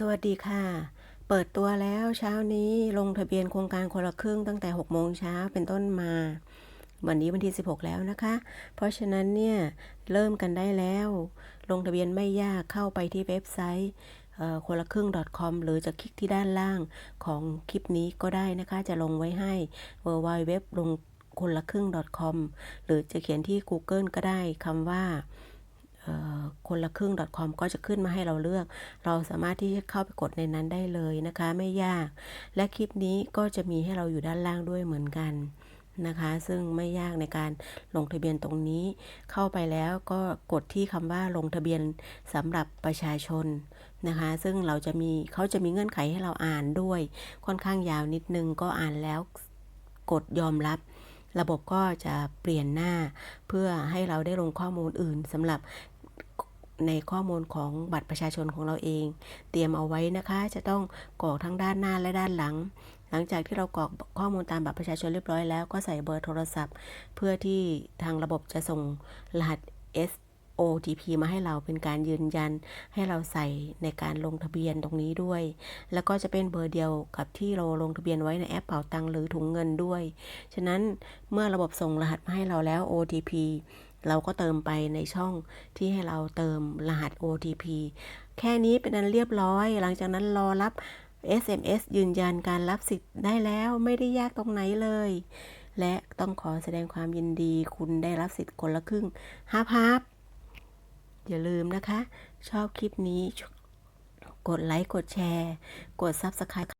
สวัสดีค่ะ เปิดตัวแล้วเช้านี้ลงทะเบียนโครงการคนละครึ่งตั้งแต่ 6 โมงเช้าเป็นต้นมา วันนี้วันที่ 16 แล้วนะคะ เพราะฉะนั้นเนี่ย เริ่มกันได้แล้ว ลงทะเบียนไม่ยากเข้าไปที่เว็บไซต์คนละครึ่ง .com หรือจะคลิกที่ด้านล่างของคลิปนี้ก็ได้นะคะ จะลงไว้ให้ w w w ลงคนละครึ่ง .com หรือจะเขียนที่ Google ก็ได้คำว่า คนละครึ่ง .com ก็จะขึ้นมาให้เราเลือก เราสามารถที่จะเข้าไปกดในนั้นได้เลยนะคะ ไม่ยาก และคลิปนี้ก็จะมีให้เราอยู่ด้านล่างด้วยเหมือนกันนะคะ ซึ่งไม่ยากในการลงทะเบียนตรงนี้ เข้าไปแล้วก็กดที่คำว่าลงทะเบียนสำหรับประชาชนนะคะ ซึ่งเราจะมีเขาจะมีเงื่อนไขให้เราอ่านด้วย ค่อนข้างยาวนิดนึงก็อ่านแล้วกดยอมรับระบบก็จะเปลี่ยนหน้า เพื่อให้เราได้ลงข้อมูลอื่นสำหรับ ในข้อมูลของบัตรประชาชนของเราเอง เตรียมเอาไว้นะคะ จะต้องกรอกทั้งด้านหน้าและด้านหลัง หลังจากที่เรากรอกข้อมูลตามบัตรประชาชนเรียบร้อยแล้วก็ใส่เบอร์โทรศัพท์ เพื่อที่ทางระบบจะส่งรหัส S OTP มาให้เราเป็นการยืนยันให้เราใส่ในการลงทะเบียนตรงนี้ด้วย แล้วก็จะเป็นเบอร์เดียวกับที่เราลงทะเบียนไว้ในแอปเป่าตังหรือถุงเงินด้วย ฉะนั้นเมื่อระบบส่งรหัสมาให้เราแล้ว OTP เราก็เติมไปในช่องที่ให้เราเติมรหัส OTP แค่นี้เป็นอันเรียบร้อย หลังจากนั้นรอรับ SMS ยืนยันการรับสิทธิ์ได้แล้วไม่ได้ยากตรงไหนเลย และต้องขอแสดงความยินดีคุณได้รับสิทธิ์คนละครึ่งฮับฮับอย่าลืมนะคะ ชอบคลิปนี้ กดไลค์ กดแชร์ กด Subscribe